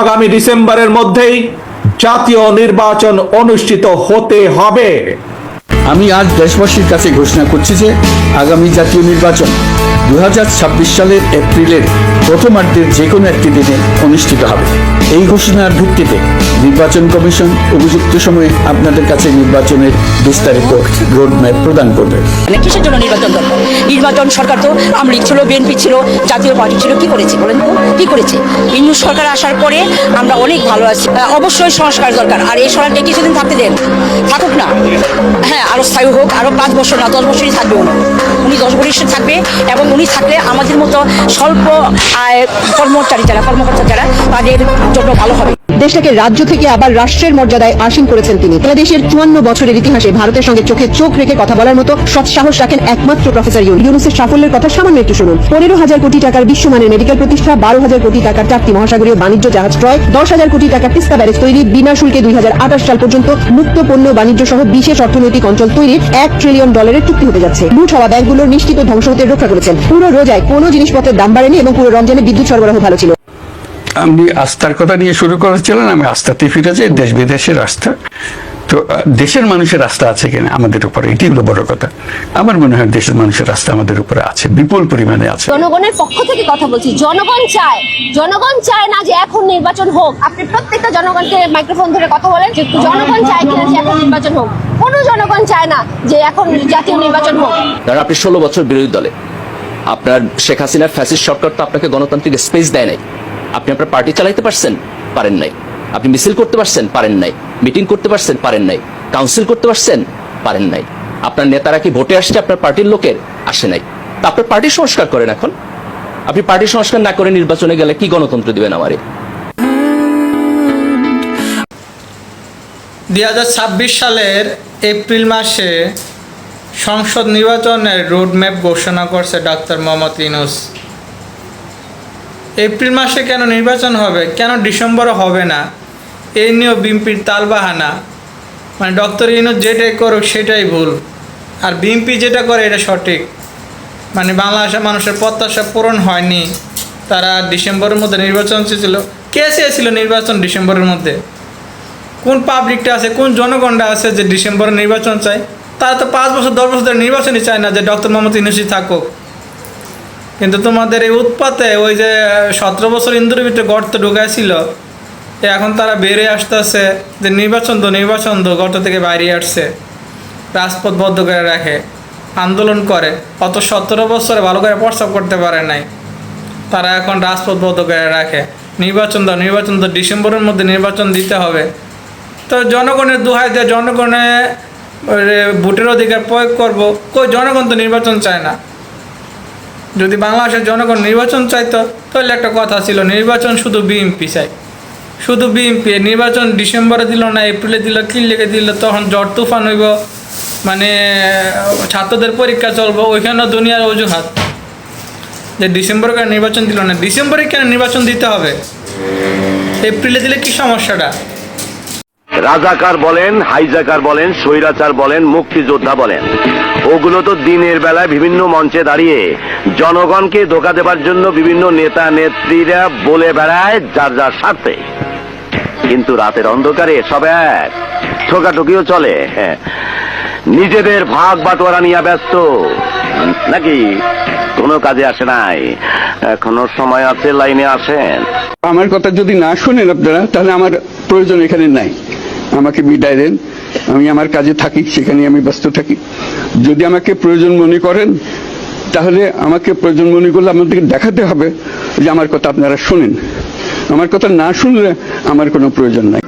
আগামী ডিসেম্বরের মধ্যেই জাতীয় নির্বাচন অনুষ্ঠিত হতে হবে। আমি আজ দেশবাসীর কাছে ঘোষণা করছি যে আগামী জাতীয় নির্বাচন দু হাজার ছাব্বিশ সালের এপ্রিলের প্রথমার্ধের যে কোনো একটি দিনে অনুষ্ঠিত হবে। এই ঘোষণার ভিত্তিতে নির্বাচন কমিশন উপযুক্ত সময়ে আপনাদের কাছে নির্বাচনের বিস্তারিত রোডম্যাপ প্রদান করবে। মানে কিসের জন্য নির্বাচন দরকার? নির্বাচন সরকার তো আমলিগ ছিল, বিএনপি ছিল, জাতীয় পার্টি ছিল, কি করেছে বলেন তো? কি করেছে? ইন্দু সরকার আসার পরে আমরা অনেক ভালো আছি। অবশ্যই সংস্কার দরকার। আর এই সরকারকে কিছুদিন থাকতে দেন। থাকুক না। হ্যাঁ আরও স্থায়ী হোক, আরও পাঁচ বছর না দশ বছরই থাকবে উনি। উনি দশ বছর থাকবে এবং উনি থাকলে আমাদের মতো স্বল্প আয় কর্মচারী যারা, কর্মকর্তা যারা, তাদের জন্য ভালো হবে। দেশটাকে রাজ্য থেকে আবার রাষ্ট্রের মর্যাদায় আসীন করেছেন তিনি। দেশের চুয়ান্ন বছরের ইতিহাসে ভারতের সঙ্গে চোখে চোখ রেখে কথা বলার মতো সৎ সাহস রাখেন একমাত্র প্রফেসর ইউন। ইউনুসের সাফল্যের কথা সামান্য একটু শুনুন। পনেরো হাজার কোটি টাকার বিশ্বমানের মেডিকেল প্রতিষ্ঠা, বারো হাজার কোটি টাকার চারটি মহাসাগরীয় বাণিজ্য জাহাজ ক্রয়, দশ হাজার কোটি টাকার তিস্তা ব্যারেজ তৈরি, বিনা শুল্কে দুই হাজার আঠাশ সাল পর্যন্ত মুক্ত পণ্য বাণিজ্য সহ বিশেষ অর্থনৈতিক অঞ্চল তৈরির এক ট্রিলিয়ন ডলারের চুক্তি হতে যাচ্ছে। লুট হওয়া ব্যাংকগুলোর নিশ্চিত ধ্বংস হতে রক্ষা করেছেন। পুরো রোজায় কোনো জিনিসপত্রের দাম বাড়েনি এবং পুরো রমজানে বিদ্যুৎ সরবরাহ ভালো ছিল। আপনি আস্থার কথা নিয়ে শুরু করেছিলেন আমি আস্থাতে ফিরে যাই দেশ বিদেশের আস্থা। তো দেশের মানুষের আস্থা আছে কিনা আমাদের উপরে এটি হলো বড় কথা। আমার মনে হয় দেশের মানুষের আস্থা আমাদের উপরে আছে বিপুল পরিমাণে আছে। জনগণের পক্ষ থেকে কথা বলছি জনগণ চায় জনগণ চায় না যে এখন নির্বাচন হোক। আপনি প্রত্যেকটা জনগণকে মাইক্রোফোন ধরে কথা বলেন জনগণ চায় কিনা যে এখন নির্বাচন হোক। কোনো জনগণ চায় না যে এখন জাতীয় নির্বাচন হোক। কারণ আপনি ষোলো বছর বিরোধী দলে। আপনার শেখ হাসিনার ফ্যাসিস্ট সরকার তো আপনাকে গণতান্ত্রিক স্পেস দেয় নাই। আপনি আপনার পার্টি চালাইতে পারছেন, পারেন নাই। আপনি মিছিল করতে পারছেন, পারেন নাই। মিটিং করতে পারছেন, পারেন নাই। কাউন্সিল করতে পারছেন, পারেন নাই। আপনার নেতারা কি ভোটে আসছে, আপনার পার্টির লোকের আসে নাই। তা আপনার পার্টি সংস্কার করেন এখন। আপনি পার্টি সংস্কার না করে নির্বাচনে গেলে কি গণতন্ত্র দিবেন আমারে? দুই হাজার ছাব্বিশ সালের এপ্রিল মাসে সংসদ নির্বাচনের রোডম্যাপ ঘোষণা করছে ডাক্তার মোহাম্মদ ইনুস এপ্রিল মাসে কেন নির্বাচন হবে? কেন ডিসেম্বরে হবে না? এই নিয়েও বিএনপির তালবাহানা। মানে ডক্টর ইনুস যেটাই করুক, সেটাই ভুল। আর বিএনপি যেটা করে, এটা সঠিক। মানে বাংলাদেশের মানুষের প্রত্যাশা পূরণ হয়নি। তারা ডিসেম্বরের মধ্যে নির্বাচন চেয়েছিল। কে চেয়েছিল নির্বাচন ডিসেম্বরের মধ্যে? কোন পাবলিকটা আছে, কোন জনগণটা আছে যে ডিসেম্বরে নির্বাচন চায়? তারা তো পাঁচ বছর, দশ বছর ধরে নির্বাচনই চায় না যে ডক্টর মোহাম্মদ ইউনুসি থাকুক। কিন্তু তোমাদের এই উৎপাতে ওই যে সতেরো বছর ইন্দুরের ভিতরে গর্ত ঢুকাইছিল এখন তারা বেরিয়ে আসতেছে যে নির্বাচন তো নির্বাচন তো গর্ত থেকে বাইরে আসছে, রাজপথ বদ্ধ করে রাখে, আন্দোলন করে। অত সতেরো বছরে ভালো করে প্রস্তাব করতে পারে নাই। তারা এখন রাজপথ বদ্ধ করে রাখে। নির্বাচন দাও নির্বাচন তো ডিসেম্বরের মধ্যে নির্বাচন দিতে হবে। তো জনগণের দোহাই দিয়ে জনগণে ভোটের অধিকার প্রয়োগ করব। কই জনগণ তো নির্বাচন চায় না। যদি বাংলাদেশের জনগণ নির্বাচন চাইতো তাহলে একটা কথা ছিল, নির্বাচন শুধু বিএমপি চাই শুধু বিএমপি নির্বাচন ডিসেম্বরে দিল না, এপ্রিলে দিল কি লেগে দিল, তখন জ্বর তুফান হইব মানে ছাত্রদের পরীক্ষা চলবো, ওইখানেও দুনিয়ার অজুহাত। যে ডিসেম্বরে কেন নির্বাচন দিল না, ডিসেম্বরে কেন নির্বাচন দিতে হবে? এপ্রিলে দিলে কি সমস্যাটা? রাজাকার বলেন, হাইজাকার বলেন, স্বৈরাচার বলেন, মুক্তিযোদ্ধা বলেন। ওগুলো তো দিনের বেলায় বিভিন্ন মঞ্চে দাঁড়িয়ে জনগণকে ধোকা দেবার জন্য বিভিন্ন নেতা নেত্রীরা বলে বেড়ায় যার যার স্বার্থে। কিন্তু রাতের অন্ধকারে সব এক, ঠোকাঠুকিও চলে। হ্যাঁ। নিজেদের ভাগ বাটোয়ারা নিয়ে ব্যস্ত। নাকি কোনো কাজে আসে নাই? এখনও সময় আছে, লাইনে আসেন। আমার কথা যদি না শোনেন আপনারা, তাহলে আমার প্রয়োজন এখানে নাই। আমাকে বিদায় দেন। আমি আমার কাজে থাকি, সেখানে আমি ব্যস্ত থাকি। যদি আমাকে প্রয়োজন মনে করেন, তাহলে আমাকে প্রয়োজন মনে করলে আপনাদেরকে দেখাতে হবে যে আমার কথা আপনারা শোনেন। আমার কথা না শুনলে আমার কোনো প্রয়োজন নাই।